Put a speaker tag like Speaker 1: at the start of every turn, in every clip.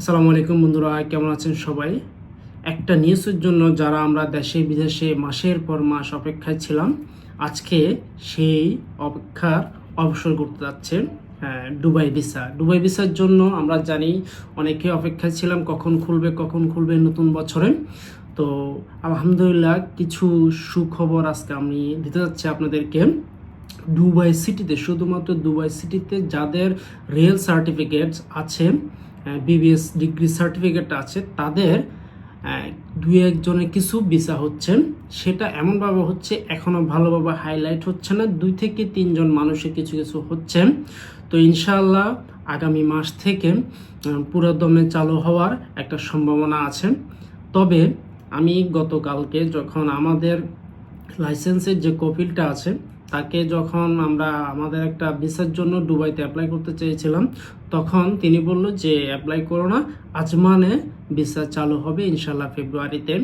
Speaker 1: আসসালামু আলাইকুম বন্ধুরা কেমন আছেন সবাই? একটা নিউজের জন্য যারা আমরা দেশে বিদেশে মাসের পর মাস অপেক্ষায় ছিলাম আজকে সেই অপেক্ষার অবসর করতে যাচ্ছে হ্যাঁ, দুবাই ভিসা। দুবাই ভিসার জন্য আমরা জানি অনেকে অপেক্ষায় ছিলাম কখন খুলবে কখন খুলবে নতুন বছরে। তো আলহামদুলিল্লাহ কিছু সুখবর আজকে আমি দিতে যাচ্ছি আপনাদেরকে। দুবাই সিটিতে, শুধুমাত্র দুবাই সিটিতে যাদের রিয়েল সার্টিফিকেটস আছে বিবিএস ডিগ্রি সার্টিফিকেট আছে, তাদের দুই একজনের কিছু ভিসা হচ্ছে। সেটা এমনভাবে হচ্ছে এখনও ভালোভাবে হাইলাইট হচ্ছে না। দুই থেকে তিনজন মানুষের কিছু কিছু হচ্ছে। তো ইনশাআল্লাহ আগামী মাস থেকে পুরো দমে চালু হওয়ার একটা সম্ভাবনা আছে। তবে আমি গতকালকে যখন আমাদের লাইসেন্সের যে কপিলটা আছে তাকে যখন আমরা আমাদের একটা ভিসার জন্য দুবাইতে অ্যাপ্লাই করতে চেয়েছিলাম, তখন তিনি বলল যে অ্যাপ্লাই করো না, আজমানে ভিসা চালু হবে ইনশাল্লাহ ফেব্রুয়ারিতে।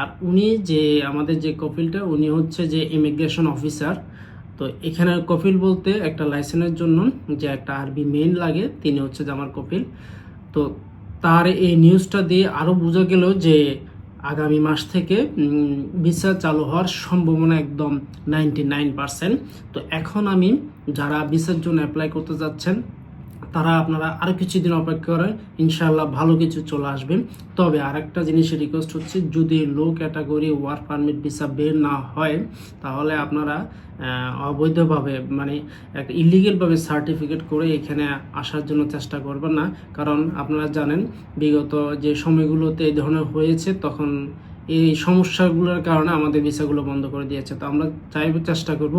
Speaker 1: আর উনি যে, আমাদের যে কপিলটা, উনি হচ্ছে যে ইমিগ্রেশন অফিসার তো এখানে কপিল বলতে একটা লাইসেন্সের জন্য যে একটা আরবি মেইন লাগে, তিনি হচ্ছে যে আমার কপিল। তো তার এই নিউজটা দিয়ে আরও বোঝা গেল যে আগামী মাস থেকে ভিসা চালু হওয়ার সম্ভাবনা একদম নাইনটি নাইন পার্সেন্ট তো এখন আমি যারা ভিসার জন্য অ্যাপ্লাই করতে যাচ্ছেন তারা আপনারা আরও কিছুদিন অপেক্ষা করেন ইনশাআল্লাহ ভালো কিছু চলে আসবে। তবে আরেকটা জিনিসের রিকোয়েস্ট হচ্ছে, যদি low category work permit visa বের না হয়, তাহলে আপনারা অবৈধভাবে মানে একটা ইলিগেলভাবে সার্টিফিকেট করে এখানে আসার জন্য চেষ্টা করবেন না। কারণ আপনারা জানেন, বিগত যে সময়গুলোতে এই ধরনের হয়েছে, তখন এই সমস্যাগুলোর কারণে আমাদের ভিসাগুলো বন্ধ করে দিয়েছে। তো আমরা চাইব, চেষ্টা করব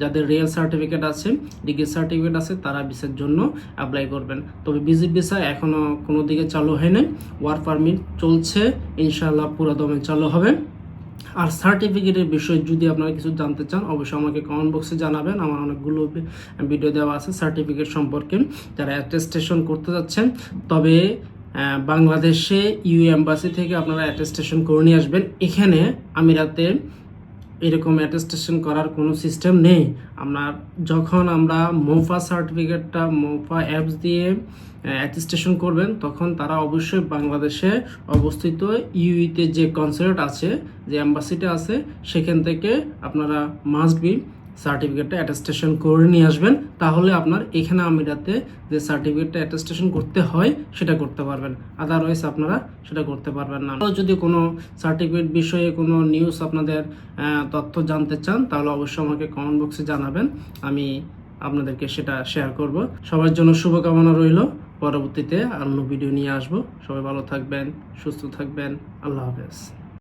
Speaker 1: যাদের রিয়েল সার্টিফিকেট আছে, ডিগ্রি সার্টিফিকেট আছে, তারা ভিসার জন্য অ্যাপ্লাই করবেন। তবে বিজি ভিসা এখনও কোনো দিকে চালু হয়নি ওয়ার্ক পারমিট চলছে ইনশাল্লাহ পুরো দমে চালু হবে। আর সার্টিফিকেটের বিষয়ে যদি আপনারা কিছু জানতে চান, অবশ্যই আমাকে কমেন্ট বক্সে জানাবেন। আমার অনেকগুলো ভিডিও দেওয়া আছে সার্টিফিকেট সম্পর্কে। যারা অ্যাটেস্টেশন করতে যাচ্ছেন, তবে বাংলাদেশে ইউ এম্বাসি থেকে আপনারা অ্যাটেস্টেশন করে নিয়ে আসবেন। এখানে আমিরাতে এরকম অ্যাটেস্টেশন করার কোনো সিস্টেম নেই। আমরা যখন আমরা মোফা সার্টিফিকেটটা মোফা অ্যাপস দিয়ে অ্যাটেস্টেশন করবেন, তখন তারা অবশ্যই বাংলাদেশে অবস্থিত ইউইতে যে কনসুলেট আছে, যে অ্যাম্বাসিটা আছে, সেখান থেকে আপনারা মাস্ট বি সার্টিফিকেটটা অ্যাটেস্টেশন করে নিয়ে আসবেন, তাহলে আপনার এখানে আমিরাতে যে সার্টিফিকেটটা অ্যাটেস্টেশন করতে হয়, সেটা করতে পারবেন। আদারওয়াইজ আপনারা সেটা করতে পারবেন না। যদি কোনো সার্টিফিকেট বিষয়ে কোনো নিউজ আপনাদের তথ্য জানতে চান, তাহলে অবশ্যই আমাকে কমেন্ট বক্সে জানাবেন। আমি আপনাদেরকে সেটা শেয়ার করব। সবার জন্য শুভকামনা রইল। পরবর্তীতে অন্য ভিডিও নিয়ে আসব। সবাই ভালো থাকবেন, সুস্থ থাকবেন। আল্লাহ হাফেজ।